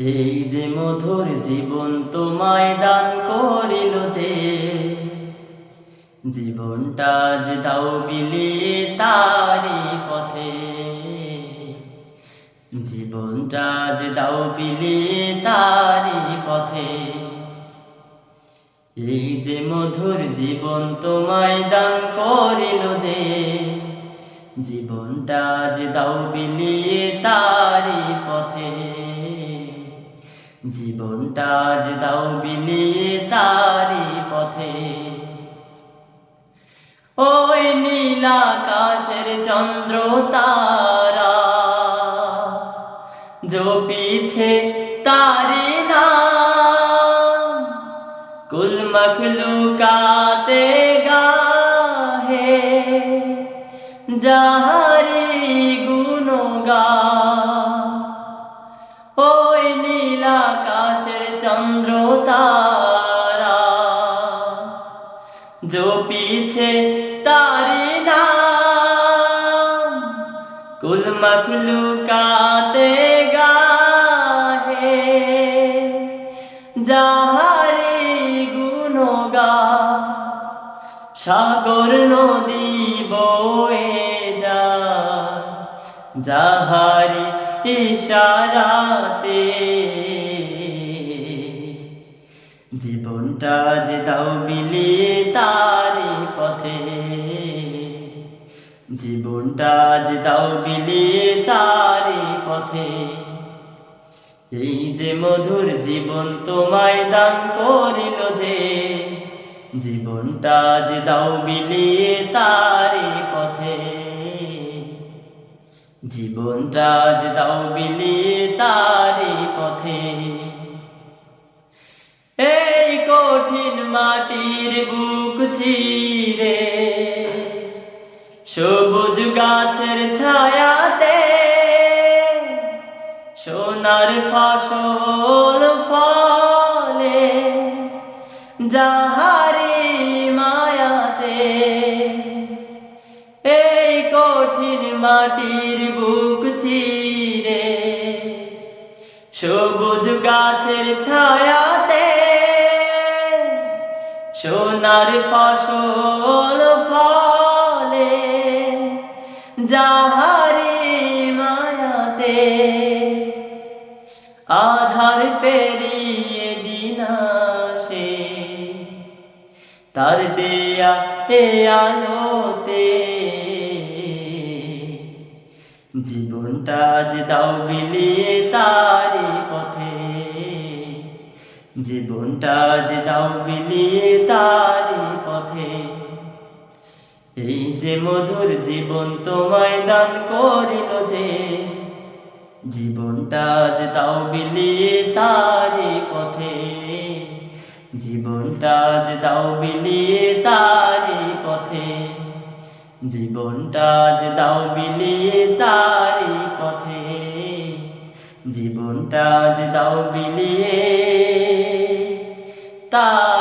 এই যে মধুর জীবন তোমায় দান করিল যে, জীবনটা যে দাও বিলিয়ে তারি পথে। জীবনটা যে দাও বিলিয়ে তারি পথে। এই যে মধুর জীবন তোমায় দান করিল যে, জীবনটা যে দাও বিলিয়ে তারি যে দাও বিলিয়ে তারি পথে। ওই নীলাকাশের চন্দ্র তারা জপিছে তারি নাম, কুল মখলুকাতে গাহে যাহারি গুণগা মখলুকাতে গাহে যাহারি গুণগা সাগর নদী বয়ে যা যাহারি ইশারাতে। জীবনটা যে দাও বিলিয়ে জীবনটা যে দাও বিলিয়ে তারি পথে। এই যে মধুর জীবন তোমায় দান করিল যে, জীবনটা যে দাও বিলিয়ে তারি পথে। জীবনটা যে দাও বিলিয়ে তারি পথে। এই কঠিন মাটির বুক চিরে সবুজ গাছের ছায়াতে সোনার ফসল ফলে, যাহারি মায়াতে এই কঠিন মাটির বুক চিরে, সবুজ গাছের ছায়াতে সোনার ফসল আধার পেরিয়ে দিনাশে তার দেয়া এ আলোতে। জীবনটা যে দাও বিলিয়ে তারি পথে। জীবনটা যে দাও বিলিয়ে তারি পথে। এই যে মধুর জীবন তোমায় দান করিল যে জীবনটা যে দাও বিলিয়ে তারি পথে। জীবনটা যে দাও বিলিয়ে তারি পথে। জীবনটা যে দাও বিলিয়ে তারি পথে। জীবনটা যে দাও বিলিয়ে তার